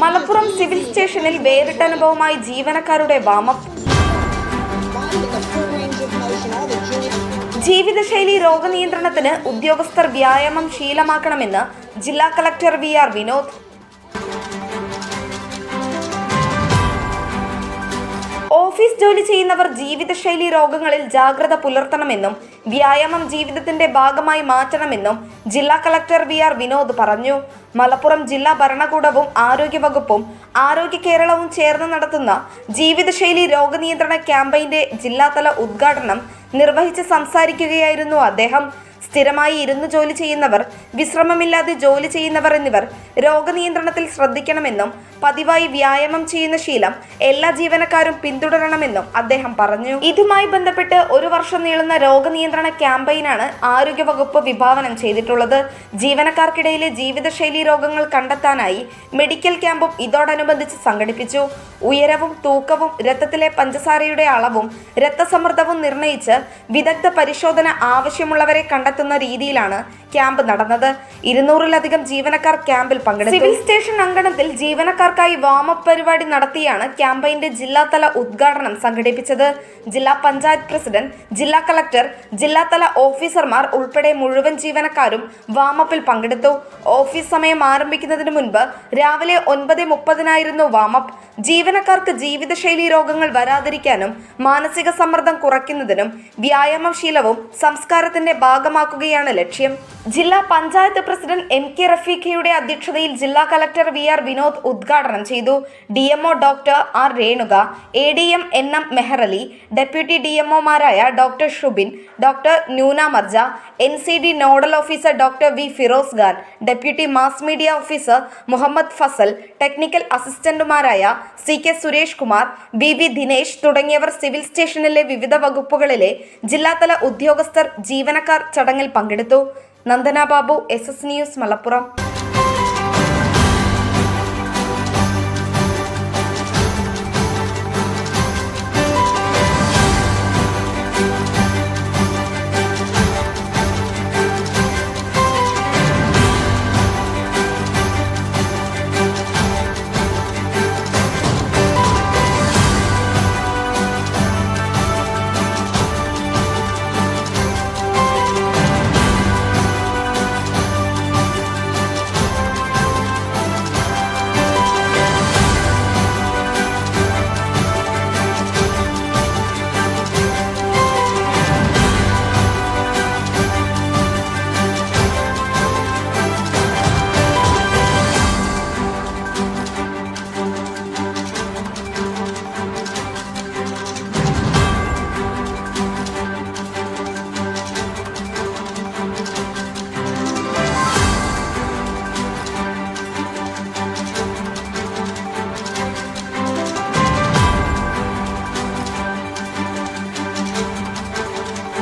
Malappuram civil സ്റ്റേഷനിൽ വേറിട്ട അനുഭവമായി ജീവനക്കാരുടെ വാമപ്പ് ജീവിതശൈലി രോഗനിയന്ത്രണത്തിന് ഉദ്യോഗസ്ഥർ വ്യായാമം ശീലമാക്കണമെന്ന് ജില്ലാ കളക്ടർ വി ആർ വിനോദ്. ജോലി ചെയ്യുന്നവർ ജീവിതശൈലി രോഗങ്ങളിൽ ജാഗ്രത പുലർത്തണമെന്നും വ്യായാമം ജീവിതത്തിന്റെ ഭാഗമായി മാറ്റണമെന്നും ജില്ലാ കളക്ടർ വി ആർ വിനോദ് പറഞ്ഞു. മലപ്പുറം ജില്ലാ ഭരണകൂടവും ആരോഗ്യവകുപ്പും ആരോഗ്യ കേരളവും ചേർന്ന് നടത്തുന്ന ജീവിതശൈലി രോഗനിയന്ത്രണ ക്യാമ്പയിന്റെ ജില്ലാതല ഉദ്ഘാടനം നിർവഹിച്ച് സംസാരിക്കുകയായിരുന്നു അദ്ദേഹം. സ്ഥിരമായി ഇരുന്ന് ജോലി ചെയ്യുന്നവർ വിശ്രമമില്ലാതെ ജോലി ചെയ്യുന്നവർ എന്നിവർ രോഗനിയന്ത്രണത്തിൽ ശ്രദ്ധിക്കണമെന്നും പതിവായി വ്യായാമം ചെയ്യുന്ന ശീലം എല്ലാ ജീവനക്കാരും പിന്തുടരണമെന്നും അദ്ദേഹം പറഞ്ഞു. ഇതുമായി ബന്ധപ്പെട്ട് ഒരു വർഷം നീളുന്ന രോഗനിയന്ത്രണ ക്യാമ്പയിനാണ് ആരോഗ്യവകുപ്പ് വിഭാവനം ചെയ്തിട്ടുള്ളത്. ജീവനക്കാർക്കിടയിലെ ജീവിതശൈലി രോഗങ്ങൾ കണ്ടെത്താനായി മെഡിക്കൽ ക്യാമ്പും ഇതോടനുബന്ധിച്ച് സംഘടിപ്പിച്ചു. ഉയരവും തൂക്കവും രക്തത്തിലെ പഞ്ചസാരയുടെ അളവും രക്തസമ്മർദ്ദവും നിർണയിച്ച് വിദഗ്ധ പരിശോധന ആവശ്യമുള്ളവരെ കണ്ടെത്തുന്ന രീതിയിലാണ് ക്യാമ്പ് നടന്നത്. ഇരുന്നൂറിലധികം ജീവനക്കാർ ക്യാമ്പിൽ പങ്കെടുത്തു. സിവിൽ സ്റ്റേഷൻ അങ്കണത്തിൽ ജീവനക്കാർക്കായി വാമപ്പ് പരിപാടി നടത്തിയാണ് ക്യാമ്പയിന്റെ ജില്ലാതല ഉദ്ഘാടനം സംഘടിപ്പിച്ചത്. ജില്ലാ പഞ്ചായത്ത് പ്രസിഡന്റ് ജില്ലാ കളക്ടർ ജില്ലാതല ഓഫീസർമാർ ഉൾപ്പെടെ മുഴുവൻ ജീവനക്കാരും വാമപ്പിൽ പങ്കെടുത്തു. ഓഫീസ് സമയം ആരംഭിക്കുന്നതിന് മുൻപ് രാവിലെ ഒൻപത് മുപ്പതിനായിരുന്നു വാമപ്പ് ജീവനക്കാർക്ക് ജീവിതശൈലി രോഗങ്ങൾ വരാതിരിക്കാനും മാനസിക സമ്മർദ്ദം കുറയ്ക്കുന്നതിനും വ്യായാമശീലവും സംസ്കാരത്തിന്റെ ഭാഗമാക്കുകയാണ് ലക്ഷ്യം. ജില്ലാ പഞ്ചായത്ത് പ്രസിഡന്റ് എം കെ റഫീഖയുടെ അധ്യക്ഷതയിൽ ജില്ലാ കലക്ടർ വി ആർ വിനോദ് ഉദ്ഘാടനം ചെയ്തു. D doctor R Renuka A D M N M Meharali deputy D എംഒമാരായ doctor Shubin doctor Nyuna Marja N C D nodal officer doctor V Firoz Khan deputy mass media officer Muhammad Fasal technical അസിസ്റ്റന്റുമാരായ C K Suresh Kumar B V Dinesh തുടങ്ങിയവർ civil സ്റ്റേഷനിലെ വിവിധ വകുപ്പുകളിലെ ജില്ലാതല ഉദ്യോഗസ്ഥർ ജീവനക്കാർ ചടങ്ങിൽ പങ്കെടുത്തു. Nandana Babu S S news Malappuram.